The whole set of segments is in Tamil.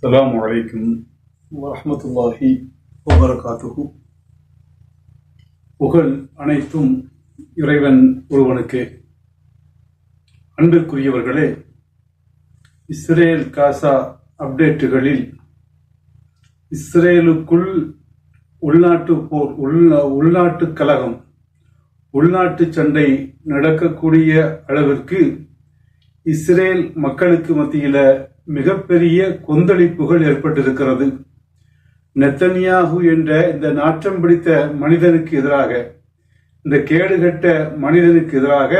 السلام عليكم ورحمة الله وبركاته புகழ் அனைத்தும் இறைவன் ஒருவனுக்கே அன்பிற்குரியவர்களே இஸ்ரேல் காசா அப்டேட்டுகளில் இஸ்ரேலுக்குள் உள்நாட்டு போர் உள்ள உள்நாட்டு கலகம் உள்நாட்டு சண்டை நடக்கக்கூடிய அளவிற்கு இஸ்ரேல் மக்களுக்கு மத்தியில மிகப்பெரிய கொந்தளிப்புகள் ஏற்பட்டிருக்கிறது. நெத்தனியாகு என்ற இந்த நாற்றம் பிடித்த மனிதனுக்கு எதிராக இந்த கேடுகட்ட மனிதனுக்கு எதிராக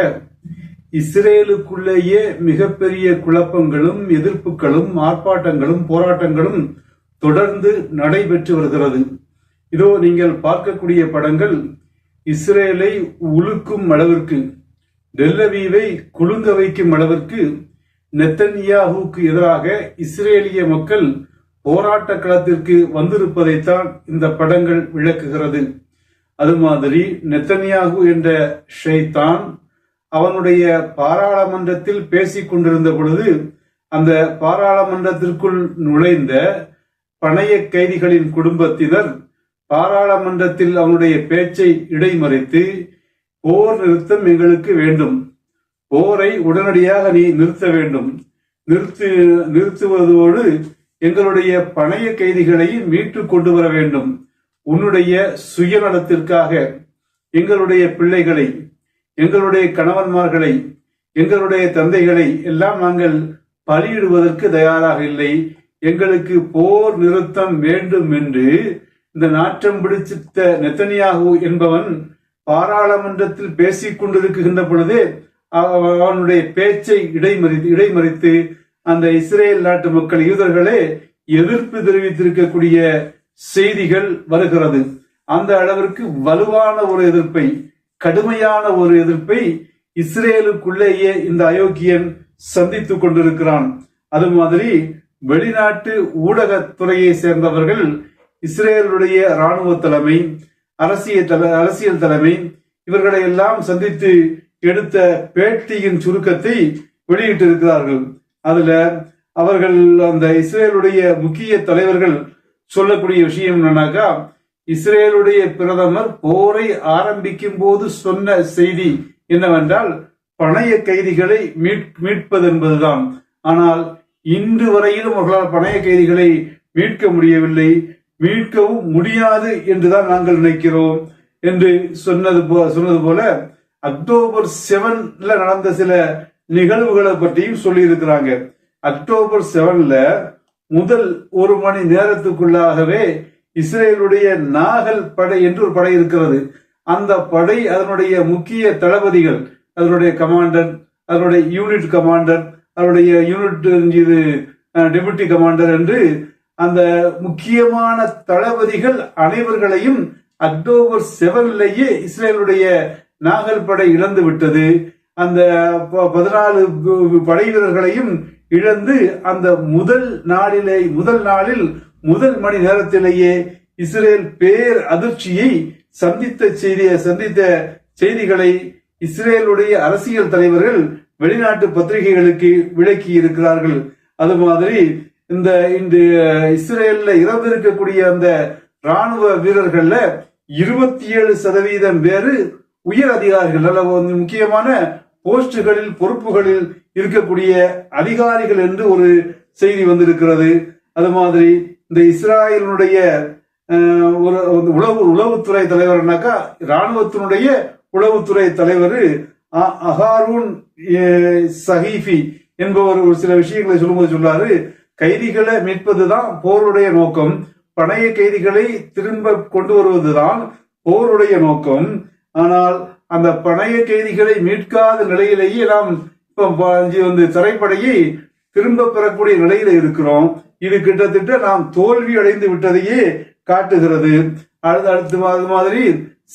இஸ்ரேலுக்குள்ளேயே மிகப்பெரிய குழப்பங்களும் எதிர்ப்புகளும் ஆர்ப்பாட்டங்களும் போராட்டங்களும் தொடர்ந்து நடைபெற்று வருகிறது. இதோ நீங்கள் பார்க்கக்கூடிய படங்கள் இஸ்ரேலை உலுக்கும் அளவிற்கு டெல்லவீவை குலுங்க வைக்கும் அளவிற்கு நெத்தன்யாஹுக்கு எதிராக இஸ்ரேலிய மக்கள் போராட்ட களத்திற்கு வந்திருப்பதைத்தான் இந்த படங்கள் விளக்குகிறது. அது மாதிரி நெத்தன்யாகு என்ற ஷைத்தான் அவனுடைய பாராளுமன்றத்தில் பேசிக் கொண்டிருந்த பொழுது அந்த பாராளுமன்றத்திற்குள் நுழைந்த பணைய கைதிகளின் குடும்பத்தினர் பாராளுமன்றத்தில் அவனுடைய பேச்சை இடைமறித்து போர் நிறுத்தம் எங்களுக்கு வேண்டும். போரை உடனடியாக நீ நிறுத்த வேண்டும். நிறுத்து நிறுத்துவதோடு எங்களுடைய பணைய கைதிகளை மீட்டு கொண்டு வர வேண்டும். உன்னுடைய சுயநலத்திற்காக எங்களுடைய பிள்ளைகளை எங்களுடைய கணவன்மார்களை எங்களுடைய தந்தைகளை எல்லாம் நாங்கள் பலியிடுவதற்கு தயாராக இல்லை. எங்களுக்கு போர் நிறுத்தம் வேண்டும் என்று இந்த நாற்றம் பிடிச்சித்த நெத்தனியாகு என்பவன் பாராளுமன்றத்தில் பேசிக் கொண்டிருக்கின்ற பொழுதே அவனுடைய பேச்சை இடைமறித்து இடைமறித்து அந்த இஸ்ரேல் நாட்டு மக்கள் யூதர்களே எதிர்ப்பு தெரிவித்திருக்கக்கூடிய செய்திகள் வருகிறது. அந்த அளவிற்கு வலுவான ஒரு எதிர்ப்பை கடுமையான ஒரு எதிர்ப்பை இஸ்ரேலுக்குள்ளேயே இந்த அயோக்கியன் சந்தித்துக் கொண்டிருக்கிறான். அது மாதிரி வெளிநாட்டு ஊடகத்துறையை சேர்ந்தவர்கள் இஸ்ரேலுடைய ராணுவ தலைமை அரசியல் அரசியல் தலைமை இவர்களை எல்லாம் சந்தித்து எடுத்த பேட்டியின் சுருக்கத்தை வெளியிட்டிருக்கிறார்கள். அதுல அவர்கள் அந்த இஸ்ரேலுடைய முக்கிய தலைவர்கள் சொல்லக்கூடிய விஷயம் என்னன்னாக்கா இஸ்ரேலுடைய பிரதமர் போரை ஆரம்பிக்கும் போது சொன்ன செய்தி என்னவென்றால் பணைய கைதிகளை மீட்பது என்பதுதான் ஆனால் இன்று வரையிலும் அவர்களால் பணைய கைதிகளை மீட்க முடியவில்லை. மீட்கவும் முடியாது என்றுதான் நாங்கள் நினைக்கிறோம் என்று சொன்னது சொன்னது போல அக்டோபர் செவன்ல நடந்த சில நிகழ்வுகளை பற்றியும் சொல்லி இருக்கிறாங்க அக்டோபர் செவன்ல முதல் ஒரு மணி நேரத்துக்குள்ளாகவே இஸ்ரேலுடைய நாகல் படை என்று ஒரு படை இருக்கிறது. அந்த படை அதனுடைய முக்கிய தளபதிகள் அதனுடைய கமாண்டர் அதனுடைய யூனிட் கமாண்டர் அதனுடைய யூனிட் இது டெபுட்டி கமாண்டர் என்று அந்த முக்கியமான தளபதிகள் அனைவர்களையும் அக்டோபர் செவன்லேயே இஸ்ரேலுடைய நாகல் படை இழந்து விட்டது. அந்த பதினாலு படை வீரர்களையும் இழந்து அந்த முதல் நாளிலே முதல் நாளில் முதல் மணி நேரத்திலேயே இஸ்ரேல் பேர் அதிர்ச்சியை சந்தித்த செய்தியை சந்தித்த செய்திகளை இஸ்ரேலுடைய அரசியல் தலைவர்கள் வெளிநாட்டு பத்திரிகைகளுக்கு விளக்கி இருக்கிறார்கள். அது மாதிரி இந்த இன்று இஸ்ரேல்ல இறந்திருக்கக்கூடிய அந்த ராணுவ வீரர்கள்ல இருபத்தி ஏழு சதவீதம் பேரு உயர் அதிகாரிகள் நல்ல முக்கியமான போஸ்டுகளில் பொறுப்புகளில் இருக்கக்கூடிய அதிகாரிகள் என்று ஒரு செய்தி வந்திருக்கிறது. அது மாதிரி இந்த இஸ்ராயலினுடைய ஒரு உளவு உளவுத்துறை தலைவர்னாக்கா இராணுவத்தினுடைய உளவுத்துறை தலைவர் அஹாரூன் சஹீஃபி என்பவர் ஒரு சில விஷயங்களை சொல்லும்போது சொல்லாரு கைதிகளை மீட்பதுதான் போருடைய நோக்கம். பணைய கைதிகளை திரும்ப கொண்டு வருவதுதான் போருடைய நோக்கம். ஆனால் அந்த பணைய கைதிகளை மீட்காத நிலையிலேயே நாம் இப்போ வந்து திரைப்படையை திரும்ப பெறக்கூடிய நிலையில இருக்கிறோம். இது கிட்டத்தட்ட நாம் தோல்வி அடைந்து விட்டதையே காட்டுகிறது. அடுத்து அடுத்து அது மாதிரி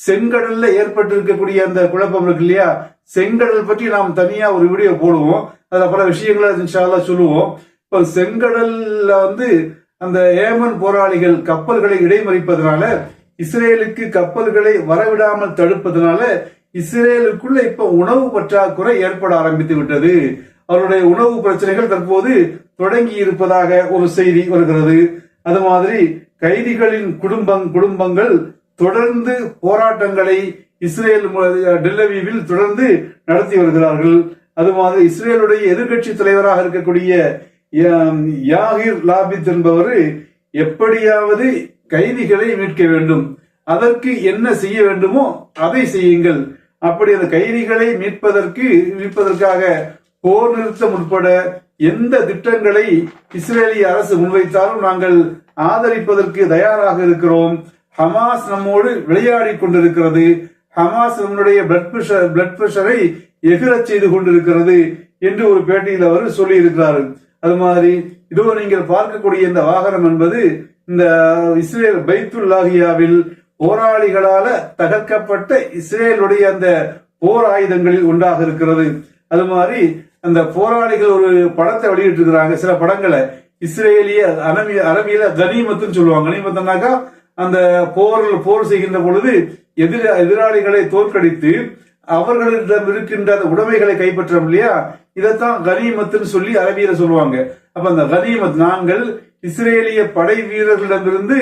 செங்கடல்ல ஏற்பட்டு இருக்கக்கூடிய அந்த குழப்பம் இருக்கு இல்லையா? செங்கடல் பற்றி நாம் தனியா ஒரு வீடியோ போடுவோம். அதுல பல விஷயங்களை சொல்லுவோம். இப்ப செங்கடல்ல வந்து அந்த ஏமன் போராளிகள் கப்பல்களை இடைமறிப்பதனால இஸ்ரேலுக்கு கப்பல்களை வரவிடாமல் தடுப்பதனால இஸ்ரேலுக்குள்ள இப்ப உணவு பற்றாக்குறை ஏற்பட ஆரம்பித்து விட்டது. அவருடைய உணவு பிரச்சனைகள் தற்போது தொடங்கி இருப்பதாக ஒரு செய்தி வருகிறது. அது மாதிரி கைதிகளின் குடும்பம் குடும்பங்கள் தொடர்ந்து போராட்டங்களை இஸ்ரேல் மு- தொடர்ந்து நடத்தி வருகிறார்கள். அது மாதிரி இஸ்ரேலுடைய எதிர்க்கட்சி தலைவராக இருக்கக்கூடிய யாகிர் லாபித் என்பவர் எப்படியாவது கைதிகளை மீட்க வேண்டும். அதற்கு என்ன செய்ய வேண்டுமோ அதை செய்யுங்கள். அப்படி அந்த கைதிகளை மீட்பதற்கு மீட்பதற்காக போர் நிறுத்தம் உட்பட எந்த திட்டங்களை இஸ்ரேலிய அரசு முன்வைத்தாலும் நாங்கள் ஆதரிப்பதற்கு தயாராக இருக்கிறோம். ஹமாஸ் நம்மோடு விளையாடி கொண்டிருக்கிறது. ஹமாஸ் நம்முடைய பிளட் பிரஷர் பிளட் பிரஷரை எகிரச் செய்து கொண்டிருக்கிறது என்று ஒரு பேட்டியில் அவர் சொல்லியிருக்கிறார். அது மாதிரி இதோ நீங்கள் பார்க்கக்கூடிய இந்த வாகனம் என்பது இந்த இஸ்ரேல் பைத்துல்லாஹியாவில் போராளிகளால தகர்க்கப்பட்ட இஸ்ரேலுடைய அந்த போர் ஆயுதங்களில் ஒன்றாக இருக்கிறது. அது மாதிரி அந்த போராளிகள் ஒரு படத்தை வெளியிட்டு இருக்கிறாங்க சில படங்களை இஸ்ரேலிய அரபிய அரபியில கனிமத்துன்னு சொல்லுவாங்க. கனிமத்தனாக்கா அந்த போர் போர் செய்கின்ற பொழுது எதிர எதிராளிகளை தோற்கடித்து அவர்களிடம் இருக்கின்ற அந்த உடைமைகளை கைப்பற்றோம் இல்லையா? இதைத்தான் கனிமத்துன்னு சொல்லி அரபியில சொல்லுவாங்க. அப்ப அந்த கனிமத் நாங்கள் இஸ்ரேலிய படை வீரர்களிடமிருந்து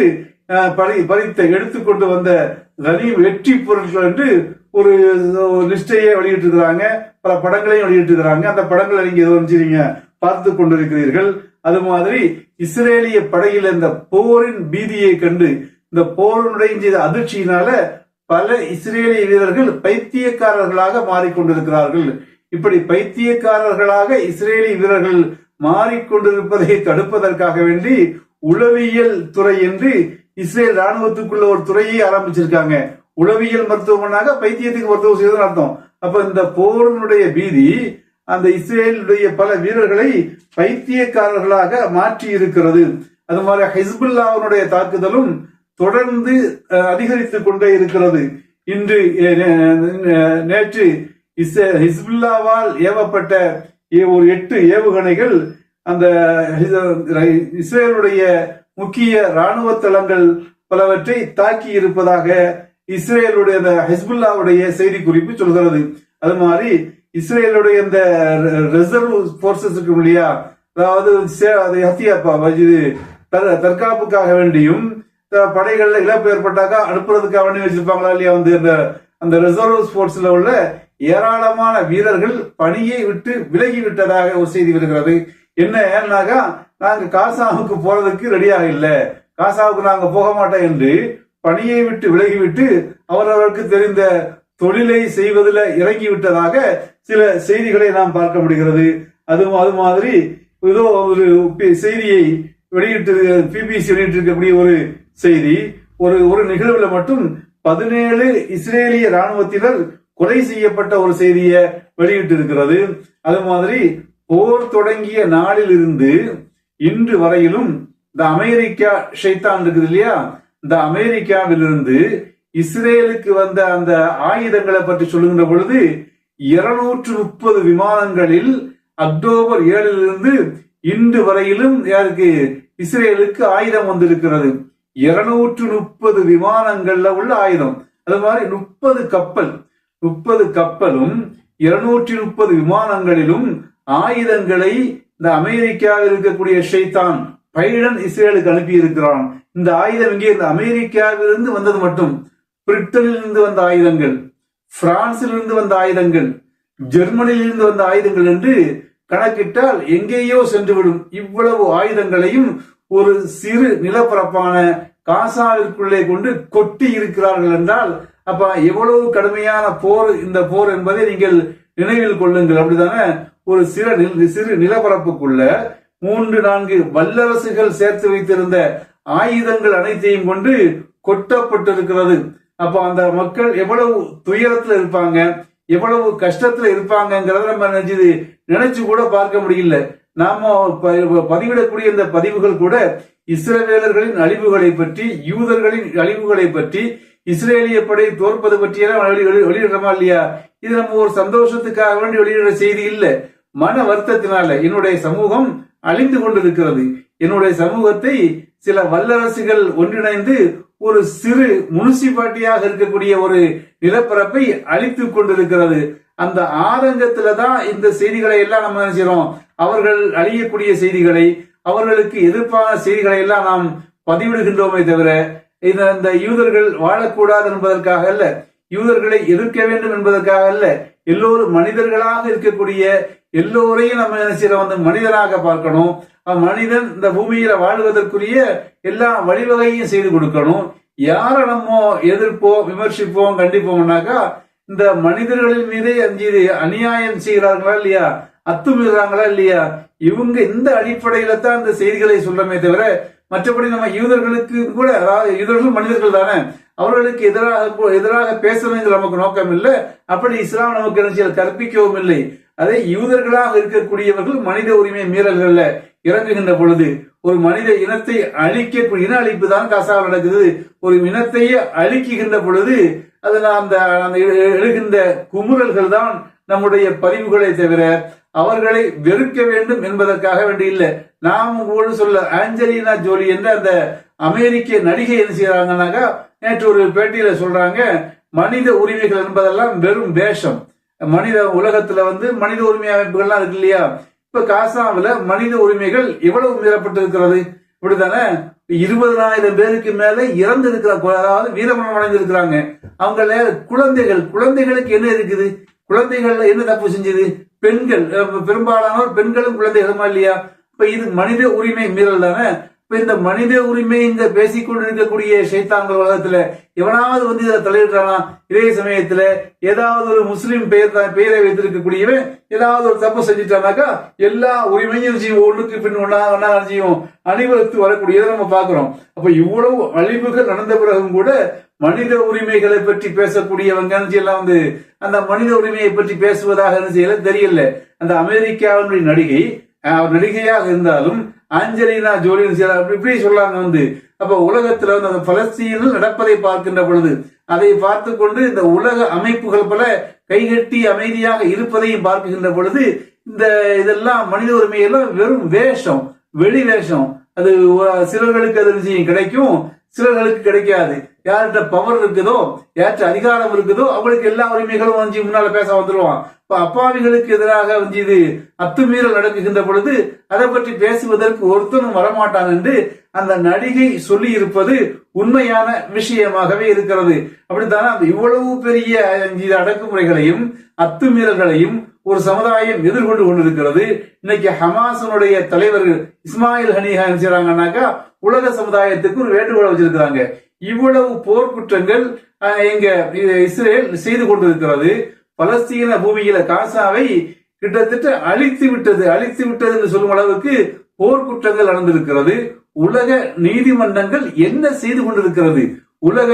படை பறித்த எடுத்துக்கொண்டு வந்த கனி வெற்றி பொருட்கள் என்று ஒரு லிஸ்டையே வெளியிட்டிருக்கிறாங்க. பல படங்களையும் வெளியிட்டிருக்கிறாங்க. அந்த படங்களை நீங்க எதுவும் நினைச்சீங்க பார்த்து கொண்டிருக்கிறீர்கள். அது மாதிரி இஸ்ரேலிய படையில் இந்த போரின் பீதியை கண்டு இந்த போரினுடைய செய்த அதிர்ச்சியினால பல இஸ்ரேலிய வீரர்கள் பைத்தியக்காரர்களாக மாறிக்கொண்டிருக்கிறார்கள். இப்படி பைத்தியக்காரர்களாக இஸ்ரேலிய வீரர்கள் மாறிக்கொண்டிருப்பதை தடுப்பதற்காக வேண்டி உளவியல் துறை என்று இஸ்ரேல் ராணுவத்துக்குள்ள ஒரு துறையை ஆரம்பிச்சிருக்காங்க. உளவியல் மருத்துவமனாக பைத்தியத்துக்கு மருத்துவம் செய்வதுன்னு அர்த்தம். அப்ப இந்த போரினுடைய பீதி அந்த இஸ்ரேலுடைய பல வீரர்களை பைத்தியக்காரர்களாக மாற்றி இருக்கிறது அது மாதிரி ஹிஸ்புல்லாவுடைய தாக்குதலும் தொடர்ந்து அதிகரித்து அதிகரித்துக் கொண்டே இருக்கிறது. இன்று நேற்று ஹிஸ்புல்லாவால் ஏவப்பட்ட ஏ- ஒரு எட்டு ஏவுகணைகள் அந்த இஸ்ரேலுடைய முக்கிய ராணுவ தளங்கள் பலவற்றை தாக்கி இருப்பதாக இஸ்ரேலுடைய ஹிஸ்புல்லாவுடைய செய்தி குறிப்பு சொல்கிறது. அது மாதிரி இஸ்ரேலுடைய இந்த ரிசர்வ் போர்சஸ் இருக்கும் இல்லையா? அதாவது சே- தற்கா- தற்காப்புக்காக வேண்டியும் படைகள்ல இழப்பு ஏற்பட்டாக்கா அனுப்புறதுக்காக வேண்டி வச்சிருப்பாங்களா இல்லையா வந்து அந்த அந்த ரிசர்வ் ஸ்போர்ட்ஸ்ல உள்ள ஏராளமான வீரர்கள் பணியை விட்டு விலகி விட்டதாக ஒரு செய்தி வருகிறது. என்ன ஏன்னாக்கா நாங்க காசாவுக்கு போறதுக்கு ரெடியாக இல்லை. காசாவுக்கு நாங்க போக மாட்டோம் என்று பணியை விட்டு விலகிவிட்டு அவரவருக்கு தெரிந்த தொழிலை செய்வதில் இறங்கி விட்டதாக சில செய்திகளை நாம் பார்க்க முடிகிறது. அது அது மாதிரி ஏதோ ஒரு செய்தியை வெளியிட்டு பிபிசி வெளியிட்டிருக்கக்கூடிய ஒரு செய்தி ஒரு ஒரு நிகழ்வுல மட்டும் பதினேழு இஸ்ரேலிய ராணுவத்தினர் கொலை செய்யப்பட்ட ஒரு செய்தியை வெளியிட்டு இருக்கிறது அது மாதிரி போர் தொடங்கிய நாளில் இருந்து இன்று வரையிலும் இந்த அமெரிக்கா ஷைத்தான் இருக்குது இல்லையா? இந்த அமெரிக்காவிலிருந்து இஸ்ரேலுக்கு வந்த அந்த ஆயுதங்களை பற்றி சொல்லுகின்ற பொழுது இருநூற்று முப்பது விமானங்களில் அக்டோபர் ஏழிலிருந்து இன்று வரையிலும் யாருக்கு? இஸ்ரேலுக்கு ஆயுதம் வந்திருக்கிறது. இருநூற்று முப்பது விமானங்கள்ல உள்ள ஆயுதம். அது மாதிரி முப்பது கப்பல். முப்பது கப்பலும் இருநூற்றி முப்பது விமானங்களிலும் ஆயுதங்களை இந்த அமெரிக்காவில் இருக்கக்கூடிய ஷைத்தான் பைடன் இஸ்ரேலுக்கு அனுப்பி இருக்கிறான் இந்த ஆயுதம் இங்கே இந்த அமெரிக்காவிலிருந்து வந்தது மட்டும். பிரிட்டனில் இருந்து வந்த ஆயுதங்கள் பிரான்சிலிருந்து வந்த ஆயுதங்கள் ஜெர்மனியிலிருந்து வந்த ஆயுதங்கள் என்று கணக்கிட்டால் எங்கேயோ சென்றுவிடும். இவ்வளவு ஆயுதங்களையும் ஒரு சிறு நிலப்பரப்பான காசாவிற்குள்ளே கொண்டு கொட்டி இருக்கிறார்கள் என்றால் அப்ப எவ்வளவு கடுமையான போர் இந்த போர் என்பதை நீங்கள் நினைவில் கொள்ளுங்கள். அப்படித்தானே? ஒரு சிறு நில- சிறு நிலப்பரப்புக்குள்ள மூன்று நான்கு வல்லரசுகள் சேர்த்து வைத்திருந்த ஆயுதங்கள் அனைத்தையும் கொண்டு கொட்டப்பட்டிருக்கிறது. அப்ப அந்த மக்கள் எவ்வளவு துயரத்துல இருப்பாங்க எவ்வளவு கஷ்டத்துல இருப்பாங்கங்கிறத நம்ம நினைச்சு நினைச்சு கூட பார்க்க முடியல. நாம பதிவிடக்கூடிய இந்த பதிவுகள் கூட இஸ்ரவேலர்களின் அழிவுகளை பற்றி யூதர்களின் அழிவுகளை பற்றி இஸ்ரேலிய படை தோற்பது பற்றியெல்லாம் வெளி- வெளியிடுறோமா இல்லையா? இது நம்ம ஒரு சந்தோஷத்துக்காக வேண்டி வெளியிடுற செய்தி இல்ல. மன வருத்தத்தினால என்னுடைய சமூகம் அழிந்து கொண்டிருக்கிறது. என்னுடைய சமூகத்தை சில வல்லரசுகள் ஒன்றிணைந்து ஒரு சிறு முனிசிபாலிட்டியாக இருக்கக்கூடிய ஒரு நிலப்பரப்பை அழித்துக் கொண்டிருக்கிறது. அந்த ஆதங்கத்துல தான் இந்த செய்திகளை எல்லாம் நம்ம நினைச்சிடும் அவர்கள் அழியக்கூடிய செய்திகளை அவர்களுக்கு எதிர்ப்பான செய்திகளை எல்லாம் நாம் பதிவிடுகின்றோமே தவிர இந்த இந்த யூதர்கள் வாழக்கூடாது என்பதற்காக அல்ல யூதர்களை எதிர்க்க வேண்டும் என்பதற்காக அல்ல எல்லோரும் மனிதர்களாக இருக்கக்கூடிய எல்லோரையும் நம்ம என்ன வந்து மனிதராக பார்க்கணும். மனிதன் இந்த பூமியில வாழ்வதற்குரிய எல்லா வழிவகையும் செய்து கொடுக்கணும். யாரை நம்ம எதிர்ப்போம் விமர்சிப்போம் கண்டிப்போம்னாக்கா இந்த மனிதர்களின் மீதே அஞ்சு அநியாயம் செய்கிறார்களா இல்லையா? அத்துமீறாங்களா இல்லையா? இவங்க இந்த அடிப்படையில தான் இந்த செய்திகளை சொல்றமே தவிர மற்றபடி நம்ம யூதர்களுக்கு கூட அதாவது யூதர்கள் மனிதர்கள் தானே அவர்களுக்கு எதிராக எதிராக பேசணுங்கிற நமக்கு நோக்கம் இல்லை. அப்படி இஸ்லாம் நமக்கு என்ன கற்பிக்கவும் இல்லை. அதே யூதர்களாக இருக்கக்கூடியவர்கள் மனித உரிமை மீறல்கள்ல இறங்குகின்ற பொழுது ஒரு மனித இனத்தை அழிக்க இன அழிப்பு தான் காசாவில் நடக்குது. ஒரு இனத்தையே அழிக்குகின்ற பொழுது அதில் அந்த அந்த எழுகின்ற குமுறல்கள் தான் நம்முடைய பதிவுகளை தவிர அவர்களை வெறுக்க வேண்டும் என்பதற்காக வேண்டி இல்லை. நாம் கூட சொல்ல ஆஞ்சலினா ஜோலி என்ற அந்த அமெரிக்க நடிகை என்ன செய்யறாங்கனாக்கா நேற்று ஒரு பேட்டியில சொல்றாங்க மனித உரிமைகள் என்பதெல்லாம் வெறும் வேஷம். மனித உலகத்துல வந்து மனித உரிமை அமைப்புகள்லாம் இருக்கு இல்லையா? இப்ப காசாவில மனித உரிமைகள் எவ்வளவு மீறப்பட்டிருக்கிறது? இப்படித்தானே? இருபதனாயிரம் பேருக்கு மேல இறந்து இருக்கிற அதாவது வீரமரணம் அடைந்திருக்கிறாங்க. அவங்கள குழந்தைகள் குழந்தைகளுக்கு என்ன இருக்குது? குழந்தைகள்ல என்ன தப்பு செஞ்சது? பெண்கள் பெரும்பாலானோர் பெண்களும் குழந்தைகளுமா இல்லையா? இப்ப இது மனித உரிமை மீறல் தானே? இப்ப இந்த மனித உரிமை இந்த பேசிக் கொண்டிருக்கக்கூடிய சைத்தான்கள் உலகத்துல எவனாவது வந்து இதை தலையிடுறானா இதே சமயத்துல ஏதாவது ஒரு முஸ்லீம் பெயர் பெயரை வைத்திருக்கக்கூடியவன் ஏதாவது ஒரு தப்பு செஞ்சுட்டானாக்கா எல்லா உரிமையும் செய்யும்? ஒன்றுக்கு பின் ஒன்னா ஒன்னா செய்யும்? அணிவகுத்து வரக்கூடியதை நம்ம பாக்குறோம் அப்ப இவ்வளவு அழிவுகள் நடந்த பிறகும் கூட மனித உரிமைகளை பற்றி பேசக்கூடியவங்க எல்லாம் வந்து அந்த மனித உரிமையை பற்றி பேசுவதாக என்ன செய்யல? தெரியல. அந்த அமெரிக்காவினுடைய நடிகை அவர் நடிகையாக இருந்தாலும் ஆஞ்சலினா ஜோலின்னு செய்யலாம்? அப்படி இப்படி சொல்லாங்க வந்து. அப்ப உலகத்துல வந்து அந்த பலஸ்தீனில் நடப்பதை பார்க்கின்ற பொழுது அதை பார்த்து கொண்டு இந்த உலக அமைப்புகள் பல கைகட்டி அமைதியாக இருப்பதையும் பார்க்கின்ற பொழுது இந்த இதெல்லாம் மனித உரிமையெல்லாம் வெறும் வேஷம் வெளி வேஷம். அது சிலர்களுக்கு அது கிடைக்கும். சிலர்களுக்கு கிடைக்காது. யார்கிட்ட பவர் இருக்குதோ யார்கிட்ட அதிகாரம் இருக்குதோ அவங்களுக்கு எல்லா உரிமைகளும் வந்து முன்னால பேச வந்துருவான். இப்ப அப்பாவிகளுக்கு எதிராக வந்து இது அத்துமீறல் நடக்குகின்ற பொழுது அதை பற்றி பேசுவதற்கு ஒருத்தனும் வரமாட்டான் என்று அந்த நடிகை சொல்லி இருப்பது உண்மையான விஷயமாகவே இருக்கிறது. அப்படித்தானே இவ்வளவு பெரிய அடக்குமுறைகளையும் அத்துமீறல்களையும் ஒரு சமுதாயம் எதிர்கொண்டு கொண்டிருக்கிறது. இன்னைக்கு ஹமாசனுடைய தலைவர்கள் இஸ்மாயில் ஹனிஹா செய்யறாங்கன்னாக்கா உலக சமுதாயத்துக்கு ஒரு வேண்டுகோளை வச்சிருக்கிறாங்க. இவ்வளவு போர்க்குற்றங்கள் அஹ், எங்க இஸ்ரேல் செய்து கொண்டிருக்கிறது. பலஸ்தீன பூமியில காசாவை கிட்டத்தட்ட அழித்து விட்டது அழித்து விட்டது என்று சொல்லும் அளவுக்கு போர்க்குற்றங்கள் நடந்திருக்கிறது. உலக நீதிமன்றங்கள் என்ன செய்து கொண்டிருக்கிறது? உலக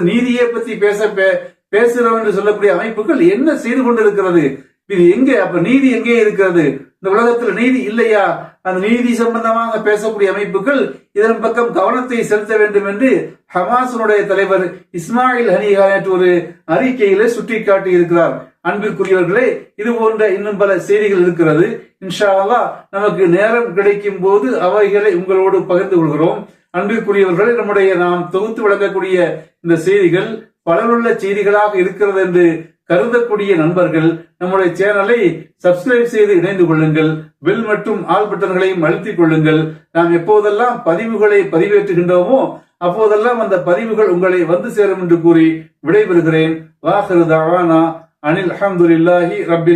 நீதியை பத்தி பேச பே- பேசுகிறோம் என்று சொல்லக்கூடிய அமைப்புகள் என்ன செய்து கொண்டிருக்கிறது? இது எங்க? அப்ப நீதி எங்கே இருக்கிறது? இந்த உலகத்துல நீதி இல்லையா? அந்த நீதி சம்பந்தமாக பேசக்கூடிய அமைப்புகள் இதன் பக்கம் கவனத்தை செலுத்த வேண்டும் என்று ஹமாசனுடைய தலைவர் இஸ்மாயில் ஹனிகா நேற்று ஒரு அறிக்கையிலே சுட்டிக்காட்டி இருக்கிறார் அன்பிற்குரியவர்களே இது போன்ற இன்னும் பல செய்திகள் இருக்கிறது. இன்ஷா அல்லாஹ் நமக்கு நேரம் கிடைக்கும் போது அவைகளை உங்களோடு பகிர்ந்து கொள்கிறோம். அன்பிற்குரியவர்களே நம்முடைய நாம் தொகுத்து வழங்கக்கூடிய இந்த செய்திகள் பலருள்ள செய்திகளாக இருக்கிறது என்று கருதக்கூடிய நண்பர்கள் நம்முடைய சேனலை சப்ஸ்கிரைப் செய்து இணைந்து கொள்ளுங்கள். பெல் மற்றும் ஆல் பட்டன்களையும் அழுத்திக் கொள்ளுங்கள். நாம் எப்போதெல்லாம் பதிவுகளை பதிவேற்றுகின்றோமோ அப்போதெல்லாம் அந்த பதிவுகள் உங்களை வந்து சேரும் என்று கூறி விடைபெறுகிறேன். வாஹரு தாவானா அனில் அஹமதுல்லாஹி ரபில்